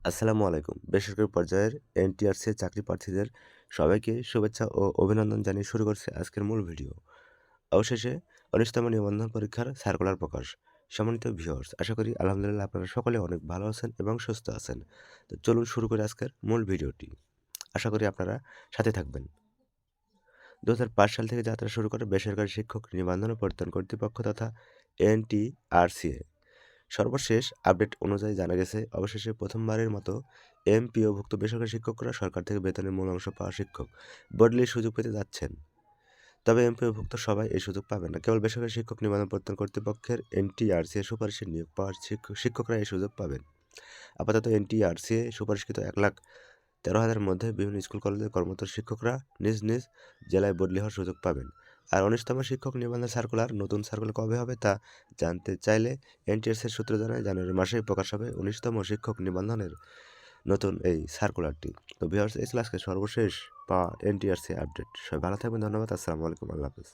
আসসালামু আলাইকুম। বেসরকারি পর্যায়ের এনটিআরসি চাকরি প্রার্থীদের সবাইকে শুভেচ্ছা ও অভিনন্দন জানিয়ে শুরু করছে আজকের মূল ভিডিও। অবশেষে উনিশতম নিবন্ধন পরীক্ষার সার্কুলার প্রকাশ। সম্মানিত ভিউয়ার্স আশা করি আলহামদুলিল্লাহ আপনারা সকলে অনেক ভালো আছেন এবং সুস্থ আছেন। তো চলুন শুরু করি আজকের মূল ভিডিওটি আশা করি আপনারা সাথে থাকবেন। দু হাজার পাঁচ সাল থেকে যাত্রা শুরু করে বেসরকারি শিক্ষক নিবন্ধন পরিত্রাণ কর্তৃপক্ষ তথা এনটিআরসিএ সর্বশেষ আপডেট অনুযায়ী জানা গেছে, অবশেষে প্রথমবারের মতো এমপিওভুক্ত বেসরকারি শিক্ষকরা সরকার থেকে বেতনের মূল অংশ পাওয়া শিক্ষক বদলির সুযোগ পেতে যাচ্ছেন। তবে এমপিওভুক্ত সবাই এই সুযোগ পাবে না। কেবল বেসরকারি শিক্ষক নিবন্ধন প্রত্যয়ন কর্তৃপক্ষের এনটিআরসি এর সুপারিশে নিয়োগ পাওয়ার শিক্ষকরা এই সুযোগ পাবেন। আপাতত এনটিআরসি সুপারিশকৃত এক লাখ তেরো হাজারের মধ্যে বিভিন্ন স্কুল, কলেজের কর্মরত শিক্ষকরা নিজ নিজ জেলায় বদলি হওয়ার সুযোগ পাবেন। আর উনিশতম শিক্ষক নিবন্ধন সার্কুলার নতুন সার্কুলার কবে হবে তা জানতে চাইলে এনটিএসের সূত্র জানায় জানুয়ারি মাসেই প্রকাশ হবে উনিশতম শিক্ষক নিবন্ধনের নতুন এই সার্কুলারটি তো ভিওর্স এই ক্লাসকে সর্বশেষ পাওয়া এনটিআরসি আপডেট। সবাই ভালো থাকবেন, ধন্যবাদ, আসসালামু আলাইকুম, আল্লাহ হাফিজ।